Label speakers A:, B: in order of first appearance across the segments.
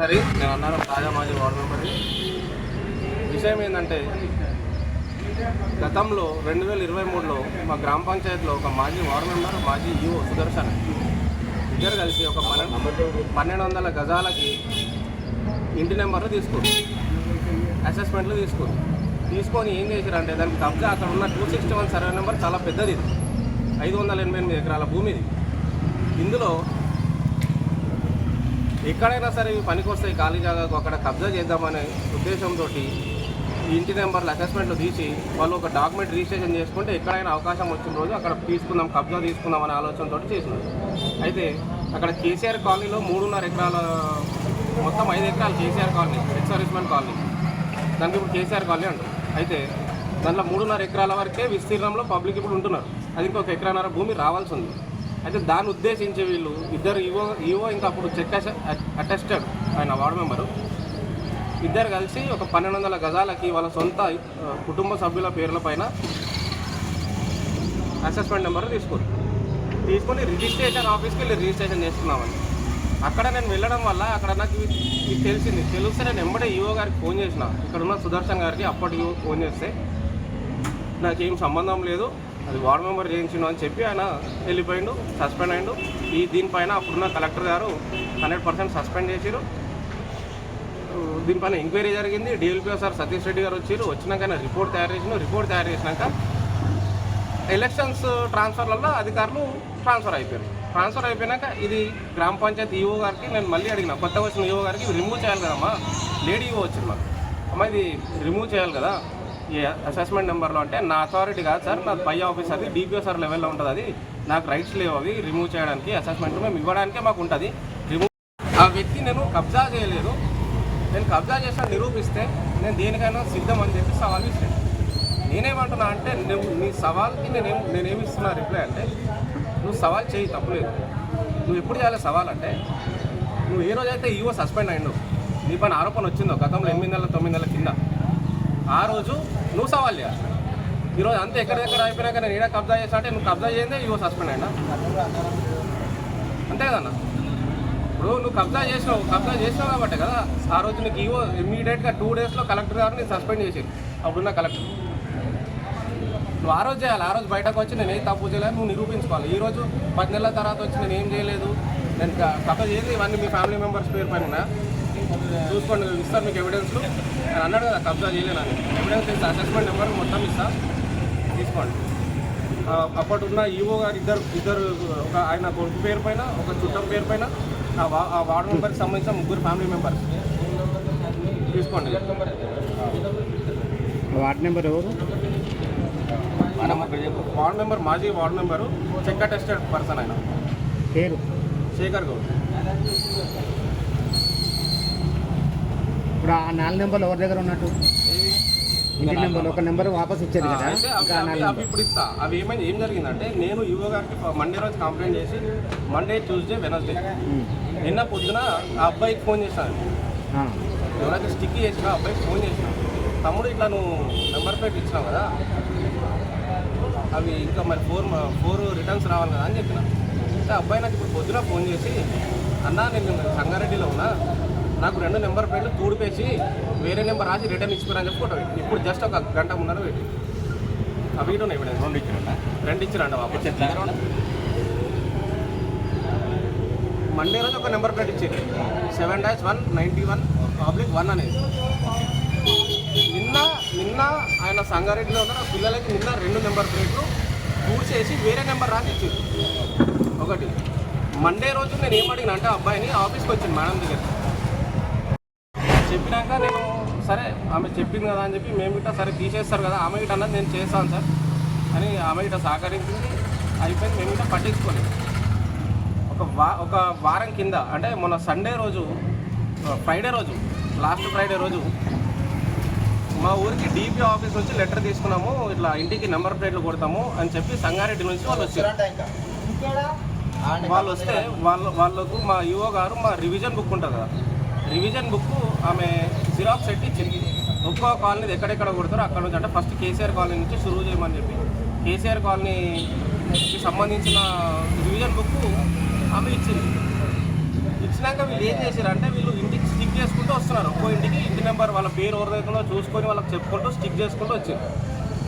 A: సరే నేను అన్నాను తాజా మాజీ వార్డు మెంబర్ విషయం ఏంటంటే గతంలో రెండు వేల ఇరవై మూడులో మా గ్రామ పంచాయతీలో ఒక మాజీ వార్డు మెంబర్ మాజీ ఈఓ సుదర్శన్ ఇద్దరు కలిసి ఒక పన్నెండు పన్నెండు వందల గజాలకి ఇంటి నెంబర్లు తీసుకుని అసెస్మెంట్లు తీసుకుని తీసుకొని ఏం చేశారంటే దానికి కబ్జా అక్కడ ఉన్న two sixty one survey number చాలా పెద్దది ఇది. ఐదు వందల ఎనభై ఎనిమిది ఎకరాల భూమిది. ఇందులో ఎక్కడైనా సరే ఇవి పనికొస్తాయి ఖాళీ జాగాకు అక్కడ కబ్జా చేద్దామనే ఉద్దేశంతో ఈ ఇంటి నెంబర్లు అసెస్మెంట్లు తీసి వాళ్ళు ఒక డాక్యుమెంట్ రిజిస్ట్రేషన్ చేసుకుంటే ఎక్కడైనా అవకాశం వచ్చిన రోజు అక్కడ తీసుకుందాం కబ్జా తీసుకుందాం అనే ఆలోచనతో చేసినారు. అయితే అక్కడ కేసీఆర్ కాలనీలో మూడున్నర ఎకరాల మొత్తం ఐదు ఎకరాలు కేసీఆర్ కాలనీ ఎక్స్ కాలనీ. దానికి ఇప్పుడు కేసీఆర్ కాలనీ అంటారు. అయితే దాంట్లో మూడున్నర ఎకరాల వరకే విస్తీర్ణంలో పబ్లిక్ ఇప్పుడు ఉంటున్నారు. అది ఇంకొక ఎకరాన్నర భూమి రావాల్సి ఉంది. అయితే దాన్ని ఉద్దేశించి వీళ్ళు ఇద్దరు ఈవో ఈవో ఇంకా అప్పుడు చెక్ అటెస్టెడ్ ఆయన వార్డు మెంబరు. ఇద్దరు కలిసి ఒక పన్నెండు వందల గజాలకి వాళ్ళ సొంత కుటుంబ సభ్యుల పేర్ల పైన అసెస్మెంట్ నెంబర్ తీసుకుని తీసుకొని రిజిస్ట్రేషన్ ఆఫీస్కి వెళ్ళి రిజిస్ట్రేషన్ చేసుకున్నామని అక్కడ నేను వెళ్ళడం వల్ల అక్కడ నాకు ఇది తెలిసింది. తెలిస్తే నేను ఎంబడే ఈవో గారికి ఫోన్ చేసిన. ఇక్కడ ఉన్న సుదర్శన్ గారికి అప్పటి ఈవో ఫోన్ చేస్తే నాకేం సంబంధం లేదు. అది వార్డు మెంబర్ చేయించిండు అని చెప్పి ఆయన వెళ్ళిపోయిండు సస్పెండ్ అయిండు. ఈ దీనిపైన అప్పుడున్న కలెక్టర్ గారు హండ్రెడ్ పర్సెంట్ సస్పెండ్ చేసిరు. దీనిపైన ఎంక్వైరీ జరిగింది. డిఎల్పిఓ సార్ సతీష్ రెడ్డి గారు వచ్చారు. వచ్చినాక ఆయన రిపోర్ట్ తయారు చేసిన రిపోర్ట్ తయారు చేసినాక ఎలక్షన్స్ ట్రాన్స్ఫర్లలో అధికారులు ట్రాన్స్ఫర్ అయిపోయారు. ట్రాన్స్ఫర్ అయిపోయినాక ఇది గ్రామ పంచాయతీ ఈఓ గారికి నేను మళ్ళీ అడిగిన కొత్తగా వచ్చిన ఈఓ గారికి రిమూవ్ చేయాలి కదమ్మా. లేడీ ఈఓ వచ్చింది మాకు. అమ్మ ఇది రిమూవ్ చేయాలి కదా. అసెస్మెంట్ నెంబర్లో అంటే నా అథారిటీ కాదు సార్ నా పై ఆఫీస్ అది డిపిఓ సార్ లెవెల్లో ఉంటుంది అది. నాకు రైట్స్ లేవు అవి రిమూవ్ చేయడానికి అసెస్మెంట్ మేము ఇవ్వడానికే మాకు ఉంటుంది. రిమూవ్ ఆ వ్యక్తి నేను కబ్జా చేయలేదు. నేను కబ్జా చేసిన నిరూపిస్తే నేను దేనికైనా సిద్ధం అని చెప్పి సవాల్ ఇస్తాను నేనేమంటున్నా అంటే నువ్వు నీ సవాల్కి నేనేం నేనేమి ఇస్తున్నా రిప్లై అంటే నువ్వు సవాల్ చేయి తప్పులేదు నువ్వు ఎప్పుడు చేయాలి సవాల్ అంటే నువ్వు ఏ రోజైతే ఈవో సస్పెండ్ అయిండు నీ పైన ఆరోపణ వచ్చిందో గతంలో ఎనిమిది నెలల తొమ్మిది నెలల కింద ఆ రోజు నువ్వు సవాల్ చేయాలి. ఈరోజు అంతే ఎక్కడెక్కడ అయిపోయినాక నేను ఏడా కబ్జా చేస్తా అంటే నువ్వు కబ్జా చేయందే ఈవో సస్పెండ్ అయినా. అంతే కదన్నా? ఇప్పుడు నువ్వు కబ్జా చేసినావు కబ్జా చేసినావు కాబట్టి కదా ఆ రోజు నీకు ఈవో ఇమ్మీడియట్గా టూ డేస్లో కలెక్టర్ గారు నేను సస్పెండ్ చేసి అప్పుడున్న కలెక్టర్. నువ్వు ఆ రోజు చేయాలి ఆ రోజు బయటకు వచ్చి నేను ఏం తప్పు చేయలేదు నువ్వు నిరూపించుకోవాలి. ఈ రోజు పది నెలల తర్వాత వచ్చి నేను ఏం చేయలేదు నేను క- కబ్జా చేసి ఇవన్నీ మీ ఫ్యామిలీ మెంబర్స్ పేరు పైన చూసుకోండి ఇస్తాను మీకు ఎవిడెన్స్లు నేను అన్నాడు కదా కబ్జా చేయలేనని ఎవిడెన్స్ ఇస్తా అసెస్మెంట్ నెంబర్ మొత్తం ఇస్తా. తీసుకోండి. అప్పటి ఉన్న ఈవో గారు ఇద్దరు ఇద్దరు ఒక ఆయన కొడుకు పేరు పైన ఒక చుట్టం పేరు పైన ఆ వార్డు మెంబర్కి సంబంధించిన ముగ్గురు ఫ్యామిలీ మెంబర్స్ తీసుకోండి.
B: వార్డ్ నెంబర్ ఎవరు?
A: వార్డు మెంబర్ మాజీ ward member check attested person ఆయన.
B: పేరు?
A: శేఖర్ గౌడ్.
B: ఇప్పుడు ఆ నాలుగు నెంబర్లు ఎవరి దగ్గర ఉన్నట్టు? ఇంటి నెంబర్ ఒక నెంబర్ వాపస్ ఇచ్చారు కదా.
A: అవి- ఇప్పుడు ఇస్తా. అవి ఏమైంది? ఏం జరిగిందంటే నేను యువ గారికి మండే రోజు కంప్లైంట్ చేసి మండే ట్యూస్డే వెనస్డే. నిన్న పొద్దున ఆ అబ్బాయికి ఫోన్ చేశాను. ఎవరైతే స్టిక్ చేసిన ఆ అబ్బాయికి ఫోన్ చేసిన తమ్ముడు ఇట్లా నువ్వు నెంబర్ ప్లేట్ ఇచ్చినావు కదా. అవి ఇంకా మరి ఫోర్ ఫోర్ రిటర్న్స్ రావాలి కదా అని చెప్పిన. అంటే అబ్బాయి నాకు ఇప్పుడు పొద్దున ఫోన్ చేసి అన్నా నేను సంగారెడ్డిలో ఉన్నా. నాకు రెండు నెంబర్ ప్లేట్లు తూడిపేసి వేరే నెంబర్ రాసి రిటర్న్ ఇచ్చిపోరని చెప్పి ఫోటో పెట్టి. ఇప్పుడు జస్ట్ ఒక గంట ముందర పెట్టి. అవి ఇటు ఉన్నాయి రెండు ఇచ్చిన రెండు ఇచ్చిరండి వాపస్. మండే రోజు ఒక నెంబర్ ప్లేట్ ఇచ్చింది. Seven dash one ninety one public one అనేది. నిన్న నిన్న ఆయన సంగారెడ్డిలో ఉన్న పిల్లలకి నిన్న రెండు నెంబర్ ప్లేట్లు చూసేసి వేరే నెంబర్ రాసి ఇచ్చింది. ఒకటి మండే రోజు నేను ఏం అడిగిన అంటే అబ్బాయిని ఆఫీస్కి వచ్చింది మేడం దగ్గర చెప్పినాక నేను సరే ఆమె చెప్పింది కదా అని చెప్పి మేము ఇట్లా సరే తీసేస్తారు కదా ఆమె ఇట అన్నది నేను చేస్తాను సార్ అని ఆమె ఇట సహకరించింది. అయిపోయింది మేము ఇట్లా పట్టించుకోలేదు. ఒక వా ఒక వారం కింద అంటే మొన్న సండే రోజు ఫ్రైడే రోజు లాస్ట్ ఫ్రైడే రోజు మా ఊరికి డీపీ ఆఫీస్ నుంచి లెటర్ తీసుకున్నాము ఇట్లా ఇంటికి నెంబర్ ప్లేట్లు కొడతాము అని చెప్పి సంగారెడ్డి నుంచి వాళ్ళు వచ్చారు. వాళ్ళు వస్తే వాళ్ళ వాళ్ళకు మా యువ గారు మా రివిజన్ బుక్ ఉంటుంది కదా. రివిజన్ బుక్ ఆమె జిరాక్స్ పెట్టి ఇచ్చింది. ఒక్కో కాలనీ ఎక్కడెక్కడ కొడతారో అక్కడ నుంచి అంటే ఫస్ట్ కేసీఆర్ కాలనీ నుంచి షురూ చేయమని చెప్పి. కేసీఆర్ కాలనీకి సంబంధించిన రివిజన్ బుక్ ఆమె ఇచ్చింది. ఇచ్చినాక వీళ్ళు ఏం చేశారంటే వీళ్ళు ఇంటికి స్టిక్ చేసుకుంటూ వస్తున్నారు. ఒక్కో ఇంటికి ఇంటి నెంబర్ వాళ్ళ పేరు ఎవరిదైతుందో చూసుకొని వాళ్ళకి చెప్పుకుంటూ స్టిక్ చేసుకుంటూ వచ్చింది.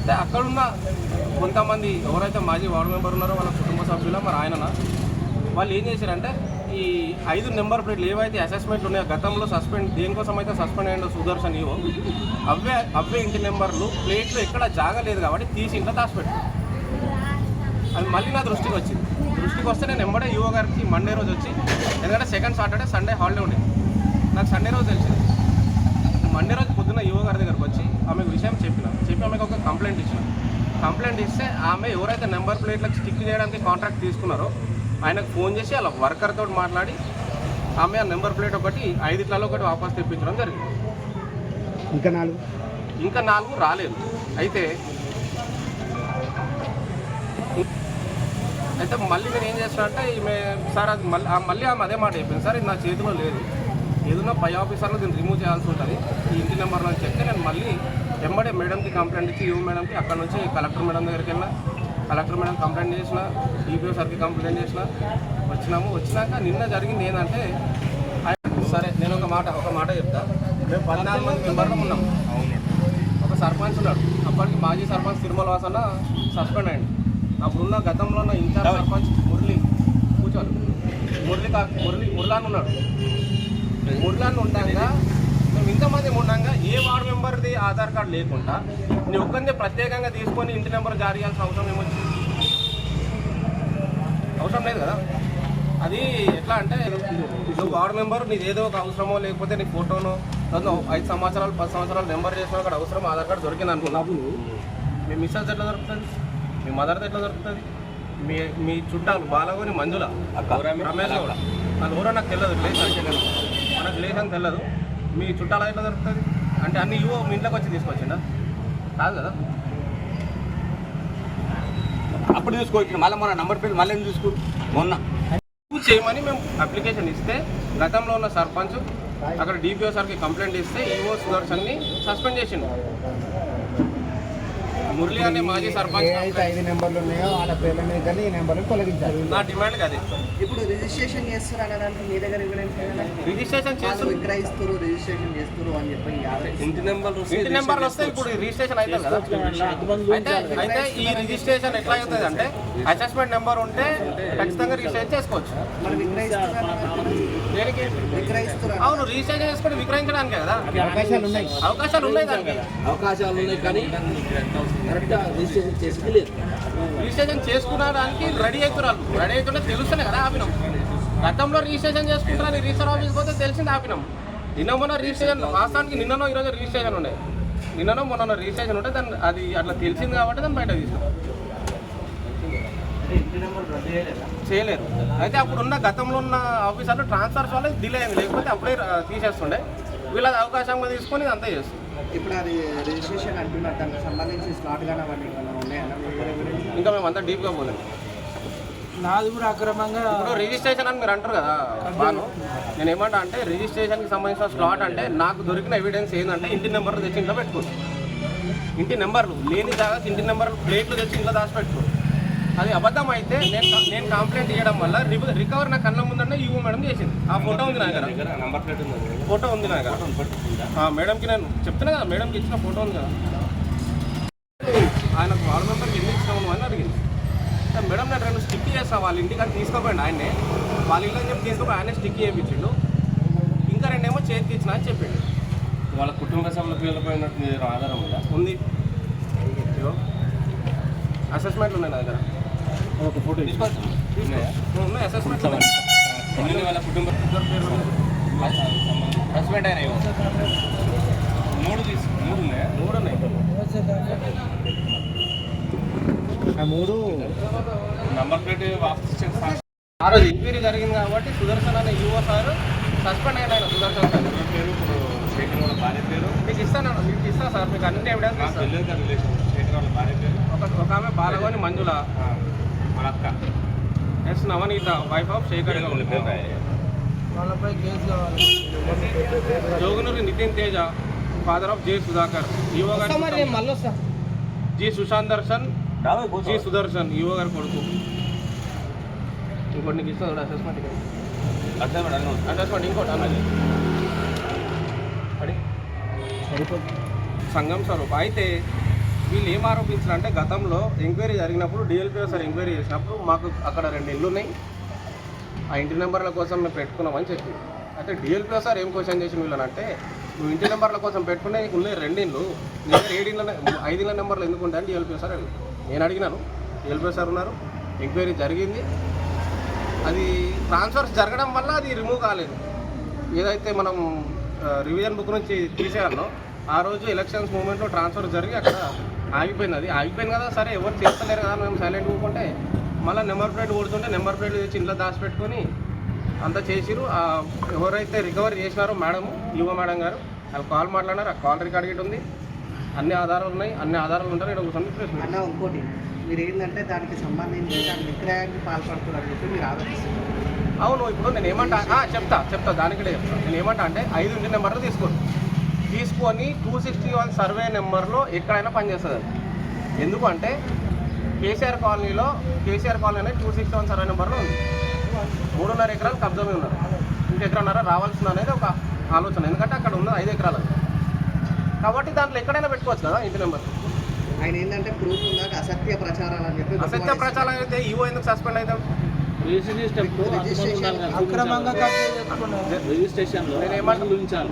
A: అంటే అక్కడున్న కొంతమంది ఎవరైతే మాజీ వార్డు మెంబర్ ఉన్నారో వాళ్ళ కుటుంబ సభ్యుల మరి ఆయన వాళ్ళు ఏం చేశారంటే ఈ ఐదు నెంబర్ ప్లేట్లు ఏవైతే అసెస్మెంట్లు ఉన్నాయో గతంలో సస్పెండ్ దేనికోసం అయితే సస్పెండ్ అయ్యిందో సుదర్శన్ ఇవో అవే అవే ఇంటి నెంబర్లు ప్లేట్లు ఎక్కడ జాగలేదు కాబట్టి తీసి ఇంట్లో దాచిపెట్టు అది మళ్ళీ నా దృష్టికి వచ్చింది. దృష్టికి వస్తే నేను ఎంబడే యువ గారికి మండే రోజు వచ్చి ఎందుకంటే సెకండ్ సాటర్డే సండే హాలిడే ఉండేది. నాకు సండే రోజు తెలిసింది. మండే రోజు పొద్దున్న యువ గారి దగ్గరకు వచ్చి ఆమెకు విషయం చెప్పిన. చెప్పి ఆమెకు ఒక కంప్లైంట్ ఇచ్చిన. కంప్లైంట్ ఇస్తే ఆమె ఎవరైతే నెంబర్ ప్లేట్లకు స్టిక్ చేయడానికి కాంట్రాక్ట్ తీసుకున్నారో ఆయనకు ఫోన్ చేసి అలా వర్కర్ తోటి మాట్లాడి ఆమె ఆ నెంబర్ ప్లేట్ ఒకటి ఐదిట్లలో ఒకటి వాపస్ తెప్పించడం జరిగింది.
B: ఇంకా నాలుగు?
A: ఇంకా నాలుగు రాలేదు. అయితే అయితే మళ్ళీ నేను ఏం చేస్తున్నా అంటే ఈమె సార్ అది మళ్ళీ మళ్ళీ ఆమె అదే మాట చెప్పింది. సార్ ఇది నా చేతిలో లేదు. ఏదైనా పై ఆఫీసర్లో దీన్ని రిమూవ్ చేయాల్సి ఉంటుంది. ఈ ఇంటి నెంబర్ చెప్తే నేను మళ్ళీ వెంబడే మేడంకి కంప్లైంట్ ఇచ్చి యూ మేడంకి అక్కడ నుంచి కలెక్టర్ మేడం దగ్గరికి వెళ్ళినా కలెక్టర్ మేడం కంప్లైంట్ చేసిన ఈపీఓ సార్కి కంప్లైంట్ చేసిన వచ్చినాము. వచ్చినాక నిన్న జరిగింది ఏంటంటే సరే నేను ఒక మాట ఒక మాట చెప్తా. మేము పద్నాలుగు మంది మెంబర్లు ఉన్నాం. ఒక సర్పంచ్ ఉన్నాడు. అప్పటికి మాజీ సర్పంచ్ తిరుమల వాసన్న సస్పెండ్ అయ్యింది అప్పుడున్న గతంలో ఉన్న ఇన్ఛార్జ్ సర్పంచ్ మురళి కూర్చోవాలి మురళి కా మురళి మురళాన్ ఉన్నాడు. మురళాన్ ఉండగా మేము ఇంతమంది ఉండగా మెంబర్ది ఆధార్ కార్డు లేకుండా నీ ఒక్కరిని ప్రత్యేకంగా తీసుకొని ఇంటి నెంబర్ జారీ చేయాల్సిన అవసరం ఏమొచ్చింది అవసరం లేదు కదా? అది ఎట్లా అంటే నువ్వు వార్డు మెంబర్ నీది ఏదో ఒక అవసరమో లేకపోతే నీ ఫోటోనో ఐదు సంవత్సరాలు పది సంవత్సరాలు నెంబర్ చేసిన అక్కడ అవసరం ఆధార్ కార్డు దొరికింది అనుకున్నావు మీ మిస్సెస్ ఎట్లా దొరుకుతుంది? మీ మదర్ది ఎట్లా దొరుకుతుంది? మీ మీ చుట్టాలు బాలగోని మంజుల రమేష్ కూడా. వాళ్ళు ఎవరో నాకు తెలియదు రిలేషన్ మనకు రిలేషన్ తెలియదు మీ చుట్టాలు ఎట్లా దొరుకుతుంది? అంటే అన్ని ఇవో మీ ఇంట్లోకి వచ్చి తీసుకొచ్చిందా కాదు కదా.
C: అప్పుడు తీసుకోవచ్చు మళ్ళీ మన నంబర్ ప్లేట్ మళ్ళీ చూసుకో? మొన్న.
A: చేయమని మేము అప్లికేషన్ ఇస్తే గతంలో ఉన్న సర్పంచ్ అక్కడ డిపిఓ సార్కి కంప్లైంట్ ఇస్తే ఈఓ సుదర్శన్ని సస్పెండ్ చేసిండు. మురళి అనే మాజీ సర్పంచ్
B: ఏ అయితే ఐదు నెంబర్లు ఉన్నాయో వాళ్ళ పేర్ల మీద కానీ ఈ నెంబర్లు తొలగించాలి.
A: నా డిమాండ్ అది
D: ఇప్పుడు రిజిస్ట్రేషన్ చేస్తారు అనడానికి మీ దగ్గర?
A: రిజిస్ట్రేషన్
D: వాళ్ళు
A: చేస్తూ
D: విక్రయిస్తారు రిజిస్ట్రేషన్ చేస్తారు అని చెప్పి
C: ఇంటి నెంబర్
A: ఇంటి నెంబర్లు వస్తే ఇప్పుడు రిజిస్ట్రేషన్ అవుతుంది కదా. అయితే అయితే ఈ రిజిస్ట్రేషన్ ఎట్లా అవుతుంది అంటే అసెస్మెంట్ నెంబర్ ఉంటే ఖచ్చితంగా రిజిస్ట్రేషన్ చేసుకోవచ్చు.
D: మరి విక్రయిస్తారు అనడానికి
A: దేనికి?
D: విక్రయిస్తారు
A: అవును రిజిస్ట్రేషన్ చేసుకొని విక్రయించడానికే కదా.
B: అవకాశాలు ఉన్నాయి.
A: అవకాశాలు ఉన్నాయి దానికి.
C: అవకాశాలు ఉన్నాయి కానీ కరెక్ట్ రిజిస్ట్రేషన్ చేసి లేదు
A: రిజిస్ట్రేషన్ రెడీ అవుతున్నారు. రెడీ అవుతుంటే తెలుస్తేనే కదా ఆపినాం. గతంలో రిజిస్ట్రేషన్ చేసుకుంటారని రిజిస్టర్ ఆఫీస్ పోతే తెలిసింది ఆపినాం. నిన్న మొన్న రిజిస్ట్రేషన్ వాస్తవానికి నిన్ననో ఈరోజు రిజిస్ట్రేషన్ ఉండే. నిన్ననో మొన్న రిజిస్ట్రేషన్ ఉంటే దాన్ని అది అట్లా తెలిసింది కాబట్టి దాన్ని బయట తీసాం చేయలేరు అయితే అప్పుడున్న గతంలో ఉన్న ఆఫీసర్లు ట్రాన్స్ఫర్స్ వల్ల డిలే అయింది. లేకపోతే అప్పుడే తీసేస్తుండే. వీళ్ళది అవకాశంగా తీసుకొని అంతా చేస్తుంది.
D: ఇప్పుడు అది రిజిస్ట్రేషన్ అంటున్నారు దానికి సంబంధించి స్లాట్ కానీ అవన్నీ ఉన్నాయన్నా?
A: ఇంకా మేము అంతా డీప్గా పోలేము
E: నాది కూడా అక్రమంగా
A: ఇప్పుడు రిజిస్ట్రేషన్ అని మీరు అంటారు కదా బాను నేను ఏమంటా అంటే రిజిస్ట్రేషన్కి సంబంధించిన స్లాట్ అంటే నాకు దొరికిన ఎవిడెన్స్ ఏంటంటే ఇంటి నెంబర్లు తెచ్చి ఇంట్లో పెట్టుకోవచ్చు ఇంటి నెంబర్లు లేని జాగాకి ఇంటి నెంబర్లు ప్లేట్లు తెచ్చి ఇంట్లో దాచిపెట్టుకో. అది అబద్ధం అయితే నేను నేను కంప్లైంట్ చేయడం వల్ల రికవర్ నా కళ్ళ ముందంటే యువ మేడం చేసింది. ఆ ఫోటో ఉంది నా దగ్గర.
C: నంబర్ ప్లేట్ ఉంది
A: ఫోటో ఉంది నా దగ్గర. ఆ మేడంకి నేను చెప్తున్నా కదా మేడంకి ఇచ్చిన ఫోటో ఉంది కదా. ఆయనకు వార్డు మెంబర్కి ఎన్ని ఇచ్చినాము అని అడిగింది. మేడం నేను రెండు స్టిక్ చేస్తాను వాళ్ళ ఇంటికి అని తీసుకోపోయింది ఆయన్నే. వాళ్ళ ఇల్లు అని చెప్పి తీసుకోపోయి ఆయనే స్టిక్ చేయించిండు. ఇంకా రెండేమో చేతికి ఇచ్చిన అని చెప్పిండు.
C: వాళ్ళ కుటుంబ సభ్యుల పేర్ల పైన ఆధారం ఉందా?
A: ఉంది. అసెస్మెంట్లు ఉన్నాయి నా దగ్గర.
B: ఒక ఫోటో
C: వాళ్ళ కుటుంబ. హస్బెండ్ అయినా మూడు తీసు మూడు ఉన్నాయా?
A: మూడు ఉన్నాయి.
B: ఆ మూడు
C: నంబర్ ప్లేట్ వాపస్
A: ఆ రోజు ఎంక్వైరీ జరిగింది కాబట్టి సుదర్శన్ అనే యువ సార్ సస్పెండ్ అయిన ఆయన సుదర్శన్ సార్.
C: పేరు ఇప్పుడు శేఖర్ వాళ్ళ భార్య పేరు?
A: మీకు ఇస్తాను మీకు ఇస్తాను సార్ మీకు అన్ని ఎవిడెన్స్
C: తెలియదు కదా రిలేషన్. శేఖర్ వాళ్ళ భార్య పేరు?
A: ఒక ఒక ఆమె బాలగోని మంజుల.
C: మన అక్క
A: S Navaneetha wife of Shekar.
E: వాళ్ళపై కేసు కావాలి.
A: Jogunuri Nithin Teja father of J Sudhakar. Yuva గారి జి సుశాంత్ దర్శన్ జి సుదర్శన్ యువ గారి కొడుకు. ఇంకోటి నీకు ఇస్తాను అసెస్మెంట్ అసెస్మెంట్ ఇంకోటి అన్నది అడి సంఘం స్వరూప్. అయితే వీళ్ళు ఏం ఆరోపించారు అంటే గతంలో ఎంక్వైరీ జరిగినప్పుడు డిఎల్పీ సార్ ఎంక్వైరీ చేసినప్పుడు మాకు అక్కడ రెండు ఇల్లు ఉన్నాయి. ఆ ఇంటి నెంబర్ల కోసం మేము పెట్టుకున్నామని చెప్పి. అయితే డిఎల్పీ సార్ ఏం క్వశ్చన్ చేసి వీళ్ళనంటే నువ్వు ఇంటి నెంబర్ల కోసం పెట్టుకునే నీకు ఉన్నాయి రెండు నీ దగ్గర ఏడు ఇళ్ళ ఐదు ఇళ్ళ నెంబర్లు ఎందుకు ఉంటాయని డిఎల్పీ సార్ నేను అడిగినాను. డిఎల్పీ సార్ ఉన్నారు. ఎంక్వైరీ జరిగింది. అది ట్రాన్స్ఫర్స్ జరగడం వల్ల అది రిమూవ్ కాలేదు. ఏదైతే మనం రివిజన్ బుక్ నుంచి తీసేయాలనో ఆ రోజు ఎలక్షన్స్ మూమెంట్లో ట్రాన్స్ఫర్ జరిగి అక్కడ ఆగిపోయింది అది ఆగిపోయింది కదా సరే ఎవరు చేస్తలేరు కదా మేము సైలెంట్ ఊకుంటే మళ్ళీ నెంబర్ ప్లేట్ కొడుతుంటే నెంబర్ ప్లేట్ తెచ్చి ఇంట్లో దాచిపెట్టుకొని అంతా చేసిరు ఎవరైతే రికవరీ చేసినారో మేడం యువ మేడం గారు వాళ్ళు కాల్ మాట్లాడినారు ఆ కాల్ రికార్డ్ గిట్ ఉంది. అన్ని ఆధారాలు ఉన్నాయి అన్ని ఆధారాలు ఉంటారు ఇక్కడ కూర్చొని ప్రెస్ మీట్.
D: అన్న ఇంకోటి మీరు ఏంటంటే దానికి సంబంధించి దాని విక్రయానికి పాల్పడుతున్నారని చెప్పి మీరు ఆలోచిస్తున్నారు.
A: అవును ఇప్పుడు నేను ఏమంటా చెప్తా చెప్తా దానికి చెప్తా. నేను ఏమంటా అంటే ఐదు ఇంటి నెంబర్లు తీసుకోండి. తీసుకొని టూ సిక్స్టీ వన్ సర్వే నెంబర్లో ఎక్కడైనా పనిచేస్తుంది అది. ఎందుకు అంటే కేసీఆర్ కాలనీలో కేసీఆర్ కాలనీ అనేది టూ సిక్స్టీ వన్ సర్వే నెంబర్లో ఉంది. మూడున్నర ఎకరాలు కబ్జా మీద ఉన్నారు ఇంక ఎకరన్నర రావాల్సింది అనేది ఒక ఆలోచన. ఎందుకంటే అక్కడ ఉన్న ఐదు ఎకరాలు. కాబట్టి దాంట్లో ఎక్కడైనా పెట్టుకోవచ్చు కదా ఇంటి నెంబర్.
D: ఆయన ఏంటంటే ప్రూఫ్ ఉందా? అసత్య ప్రచారాలు అని చెప్పి
A: అసత్య ప్రచారం అయితే ఈవో ఎందుకు సస్పెండ్ అవుతాం
E: అక్రమంగా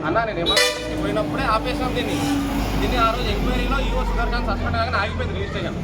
A: అన్నా నేను పోయినప్పుడే ఆపేసాం దీన్ని. దీన్ని ఆ రోజు ఎంక్వైరీలో ఈవో సుదర్శన్ సస్పెండ్ కాగానే ఆగిపోయింది రిజిస్ట్రేషన్